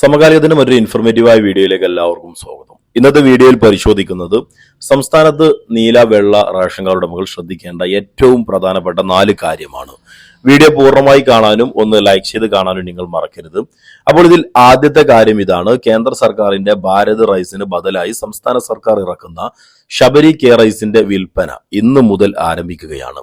സമകാലികത്തിന്റെ ഒരു ഇൻഫർമേറ്റീവായ വീഡിയോയിലേക്ക് എല്ലാവർക്കും സ്വാഗതം. ഇന്നത്തെ വീഡിയോയിൽ പരിശോധിക്കുന്നത് സംസ്ഥാനത്ത് നീല വെള്ള റേഷൻ കാർഡ് ഉടമകൾ ശ്രദ്ധിക്കേണ്ട ഏറ്റവും പ്രധാനപ്പെട്ട നാല് കാര്യമാണ്. വീഡിയോ പൂർണമായി കാണാനും ഒന്ന് ലൈക്ക് ചെയ്ത് കാണാനും നിങ്ങൾ മറക്കരുത്. അപ്പോൾ ഇതിൽ ആദ്യത്തെ കാര്യം ഇതാണ്. കേന്ദ്ര സർക്കാരിന്റെ ഭാരത് റൈസിന് ബദലായി സംസ്ഥാന സർക്കാർ ഇറക്കുന്ന ശബരി കെ റൈസിന്റെ വിൽപ്പന ഇന്ന് മുതൽ ആരംഭിക്കുകയാണ്.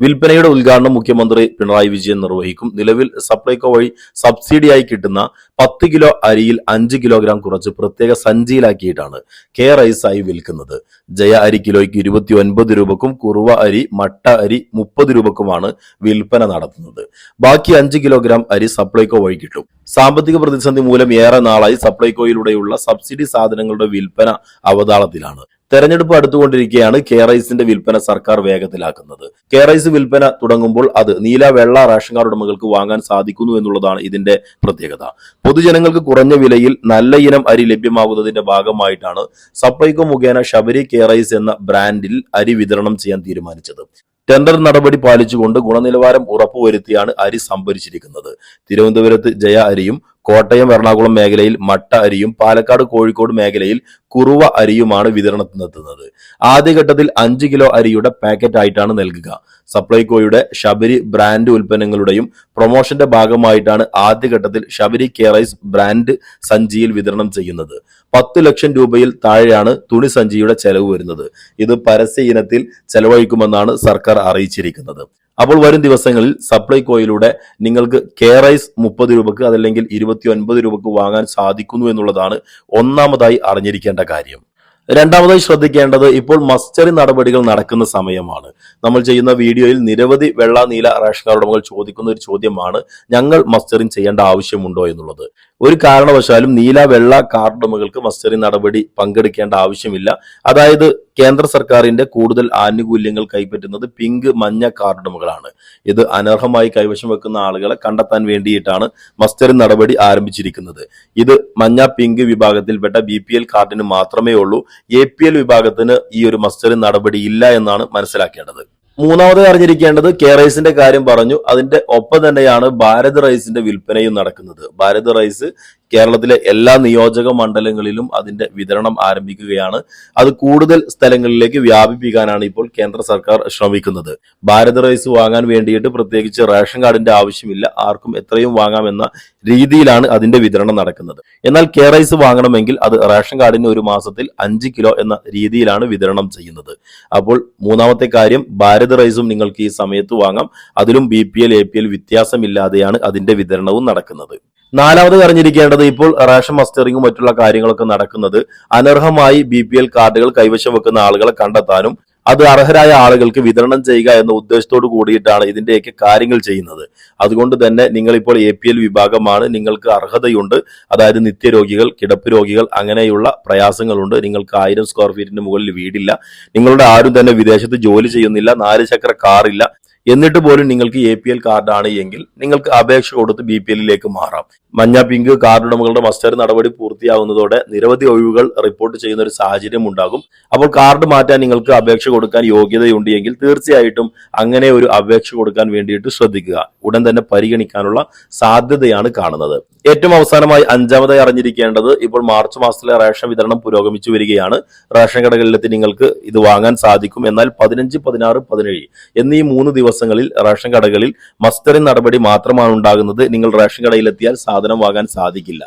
വിൽപ്പനയുടെ ഉദ്ഘാടനം മുഖ്യമന്ത്രി പിണറായി വിജയൻ നിർവഹിക്കും. നിലവിൽ സപ്ലൈകോ വഴി സബ്സിഡിയായി കിട്ടുന്ന പത്ത് കിലോ അരിയിൽ അഞ്ച് കിലോഗ്രാം കുറച്ച് പ്രത്യേക സഞ്ചിയിലാക്കിയിട്ടാണ് കെ റൈസായി വിൽക്കുന്നത്. ജയ അരി കിലോയ്ക്ക് ഇരുപത്തി ഒൻപത് രൂപക്കും കുറുവ അരി മട്ട അരി മുപ്പത് രൂപക്കുമാണ് വിൽപ്പന നടത്തുന്നത്. ബാക്കി അഞ്ച് കിലോഗ്രാം അരി സപ്ലൈകോ വഴി കിട്ടും. സാമ്പത്തിക പ്രതിസന്ധി മൂലം ഏറെ നാളായി സപ്ലൈകോയിലൂടെയുള്ള സബ്സിഡി സാധനങ്ങളുടെ വിൽപ്പന അവതാളത്തിലാണ്. തെരഞ്ഞെടുപ്പ് അടുത്തുകൊണ്ടിരിക്കെയാണ് കെ റൈസിന്റെ വിൽപ്പന സർക്കാർ വേഗത്തിലാക്കുന്നത്. കെ റൈസ് വിൽപ്പന തുടങ്ങുമ്പോൾ അത് നീല വെള്ള റേഷൻ കാർഡ് ഉടമകൾക്ക് വാങ്ങാൻ സാധിക്കുന്നു എന്നുള്ളതാണ് ഇതിന്റെ പ്രത്യേകത. പൊതുജനങ്ങൾക്ക് കുറഞ്ഞ വിലയിൽ നല്ല ഇനം അരി ലഭ്യമാകുന്നതിന്റെ ഭാഗമായിട്ടാണ് സപ്ലൈകോ മുഖേന ശബരി കെ റൈസ് എന്ന ബ്രാൻഡിൽ അരി വിതരണം ചെയ്യാൻ തീരുമാനിച്ചത്. ടെൻഡർ നടപടി പാലിച്ചുകൊണ്ട് ഗുണനിലവാരം ഉറപ്പുവരുത്തിയാണ് അരി സംഭരിച്ചിരിക്കുന്നത്. തിരുവനന്തപുരത്ത് ജയ അരിയും കോട്ടയം എറണാകുളം മേഖലയിൽ മട്ട അരിയും പാലക്കാട് കോഴിക്കോട് മേഖലയിൽ കുറുവ അരിയുമാണ് വിതരണത്തിനെത്തുന്നത് ആദ്യഘട്ടത്തിൽ അഞ്ച് കിലോ അരിയുടെ പാക്കറ്റ് ആയിട്ടാണ് നൽകുക. സപ്ലൈകോയുടെ ശബരി ബ്രാൻഡ് ഉൽപ്പന്നങ്ങളുടെയും പ്രൊമോഷന്റെ ഭാഗമായിട്ടാണ് ആദ്യഘട്ടത്തിൽ ശബരി കെയറൈസ് ബ്രാൻഡ് സഞ്ചിയിൽ വിതരണം ചെയ്യുന്നത്. പത്ത് ലക്ഷം രൂപയിൽ താഴെയാണ് തുണി സഞ്ചിയുടെ ചെലവ് വരുന്നത്. ഇത് പരസ്യ ഇനത്തിൽ ചെലവഴിക്കുമെന്നാണ് സർക്കാർ അറിയിച്ചിരിക്കുന്നത്. അപ്പോൾ വരും ദിവസങ്ങളിൽ സപ്ലൈകോയിലൂടെ നിങ്ങൾക്ക് കെ റൈസ് മുപ്പത് രൂപക്ക് അതല്ലെങ്കിൽ ഇരുപത്തി ഒൻപത് രൂപക്ക് വാങ്ങാൻ സാധിക്കുന്നു എന്നുള്ളതാണ് ഒന്നാമതായി അറിഞ്ഞിരിക്കേണ്ട കാര്യം. രണ്ടാമതായി ശ്രദ്ധിക്കേണ്ടത് ഇപ്പോൾ മസ്റ്ററി നടപടികൾ നടക്കുന്ന സമയമാണ്. നമ്മൾ ചെയ്യുന്ന വീഡിയോയിൽ നിരവധി വെള്ള നീല റേഷൻ കാർഡ് ഉടമകൾ ചോദിക്കുന്ന ഒരു ചോദ്യമാണ് ഞങ്ങൾ മസ്റ്ററിങ് ചെയ്യേണ്ട ആവശ്യമുണ്ടോ? എന്നുള്ളത്. ഒരു കാരണവശാലും നീല വെള്ള കാർഡ് ഉടമകൾക്ക് മസ്റ്ററിങ് നടപടി പങ്കെടുക്കേണ്ട ആവശ്യമില്ല. അതായത് കേന്ദ്ര സർക്കാരിന്റെ കൂടുതൽ ആനുകൂല്യങ്ങൾ കൈപ്പറ്റുന്നത് പിങ്ക് മഞ്ഞ കാർഡ് ഉടമകളാണ് ഇത് അനർഹമായി കൈവശം വെക്കുന്ന ആളുകളെ കണ്ടെത്താൻ വേണ്ടിയിട്ടാണ് മസ്റ്ററിങ് നടപടി ആരംഭിച്ചിരിക്കുന്നത്. ഇത് മഞ്ഞ പിങ്ക് വിഭാഗത്തിൽപ്പെട്ട ബി കാർഡിന് മാത്രമേ ഉള്ളൂ. എ പി എൽ വിഭാഗത്തിന് ഈ ഒരു മസ്റ്ററിംഗ് നടപടി ഇല്ല എന്നാണ് മനസ്സിലാക്കേണ്ടത്. മൂന്നാമത് അറിഞ്ഞിരിക്കേണ്ടത് കെ റൈസിന്റെ കാര്യം പറഞ്ഞു. അതിന്റെ ഒപ്പം തന്നെയാണ് ഭാരത് റൈസിന്റെ വിൽപ്പനയും നടക്കുന്നത്. ഭാരത് റൈസ് കേരളത്തിലെ എല്ലാ നിയോജക മണ്ഡലങ്ങളിലും അതിന്റെ വിതരണം ആരംഭിക്കുകയാണ്. അത് കൂടുതൽ സ്ഥലങ്ങളിലേക്ക് വ്യാപിപ്പിക്കാനാണ് ഇപ്പോൾ കേന്ദ്ര സർക്കാർ ശ്രമിക്കുന്നത്. ഭാരത് റൈസ് വാങ്ങാൻ വേണ്ടിയിട്ട് പ്രത്യേകിച്ച് റേഷൻ കാർഡിന്റെ ആവശ്യമില്ല. ആർക്കും എത്രയും വാങ്ങാമെന്ന രീതിയിലാണ് അതിന്റെ വിതരണം നടക്കുന്നത്. എന്നാൽ കെ റൈസ് വാങ്ങണമെങ്കിൽ അത് റേഷൻ കാർഡിന് ഒരു മാസത്തിൽ അഞ്ച് കിലോ എന്ന രീതിയിലാണ് വിതരണം ചെയ്യുന്നത്. അപ്പോൾ മൂന്നാമത്തെ കാര്യം ഭാരത് റൈസും നിങ്ങൾക്ക് ഈ സമയത്ത് വാങ്ങാം. അതിലും B P L A P L വ്യത്യാസമില്ലാതെയാണ് അതിന്റെ വിതരണവും നടക്കുന്നത്. നാലാമത് അറിഞ്ഞിരിക്കേണ്ടത് ഇപ്പോൾ റേഷൻ മസ്റ്ററിങ്ങും മറ്റുള്ള കാര്യങ്ങളൊക്കെ നടക്കുന്നത്. അനർഹമായി ബി പി എൽ കാർഡുകൾ കൈവശം വെക്കുന്ന ആളുകളെ കണ്ടെത്താനും അത് അർഹരായ ആളുകൾക്ക് വിതരണം ചെയ്യുക എന്ന ഉദ്ദേശത്തോട് കൂടിയിട്ടാണ് ഇതിന്റെയൊക്കെ കാര്യങ്ങൾ ചെയ്യുന്നത്. അതുകൊണ്ട് തന്നെ നിങ്ങൾ ഇപ്പോൾ എ പി എൽ വിഭാഗമാണ്. നിങ്ങൾക്ക് അർഹതയുണ്ട്. അതായത് നിത്യരോഗികൾ കിടപ്പ് രോഗികൾ അങ്ങനെയുള്ള പ്രയാസങ്ങളുണ്ട്. നിങ്ങൾക്ക് ആയിരം സ്ക്വയർ ഫീറ്റിന് മുകളിൽ വീടില്ല. നിങ്ങളുടെ ആരും തന്നെ വിദേശത്ത് ജോലി ചെയ്യുന്നില്ല. നാല് ചക്ര കാറില്ല. എന്നിട്ട് പോലും നിങ്ങൾക്ക് എ പി എൽ കാർഡാണ് എങ്കിൽ നിങ്ങൾക്ക് അപേക്ഷ കൊടുത്ത് ബി പി എല്ലിലേക്ക് മാറാം. മഞ്ഞ പിങ്ക് കാർഡ് ഉടമകളുടെ മസ്റ്റർ നടപടി പൂർത്തിയാവുന്നതോടെ നിരവധി ഒഴിവുകൾ റിപ്പോർട്ട് ചെയ്യുന്ന ഒരു സാഹചര്യം ഉണ്ടാകും. അപ്പോൾ കാർഡ് മാറ്റാൻ നിങ്ങൾക്ക് അപേക്ഷ കൊടുക്കാൻ യോഗ്യതയുണ്ട് എങ്കിൽ തീർച്ചയായിട്ടും അങ്ങനെ ഒരു അപേക്ഷ കൊടുക്കാൻ വേണ്ടിയിട്ട് ശ്രദ്ധിക്കുക. ഉടൻ തന്നെ പരിഗണിക്കാനുള്ള സാധ്യതയാണ് കാണുന്നത്. ഏറ്റവും അവസാനമായി അഞ്ചാമതായി അറിഞ്ഞിരിക്കേണ്ടത് ഇപ്പോൾ മാർച്ച് മാസത്തിലെ റേഷൻ വിതരണം പുരോഗമിച്ചു വരികയാണ്. റേഷൻ കടകളിലെത്തി നിങ്ങൾക്ക് ഇത് വാങ്ങാൻ സാധിക്കും. എന്നാൽ പതിനഞ്ച് പതിനാറ് പതിനേഴ് എന്നീ മൂന്ന് ദിവസങ്ങളിൽ റേഷൻ കടകളിൽ മസ്റ്ററിംഗ് നടപടി മാത്രമാണ് ഉണ്ടാകുന്നത്. നിങ്ങൾ റേഷൻ കടയിലെത്തിയാൽ സാധനം വാങ്ങാൻ സാധിക്കില്ല.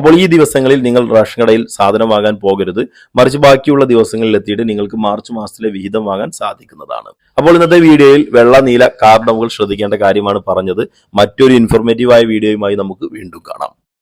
അപ്പോൾ ഈ ദിവസങ്ങളിൽ നിങ്ങൾ റേഷൻ കടയിൽ സാധനം വാങ്ങാൻ പോകരുത്. മറിച്ച് ബാക്കിയുള്ള ദിവസങ്ങളിൽ എത്തിയിട്ട് നിങ്ങൾക്ക് മാർച്ച് മാസത്തിലെ വിഹിതം വാങ്ങാൻ സാധിക്കുന്നതാണ്. അപ്പോൾ ഇന്നത്തെ വീഡിയോയിൽ വെള്ള നീല കാർഡ് നമുക്ക് ശ്രദ്ധിക്കേണ്ട കാര്യമാണ് പറഞ്ഞത്. മറ്റൊരു ഇൻഫോർമേറ്റീവായ വീഡിയോയുമായി നമുക്ക് വീണ്ടും കാണാം.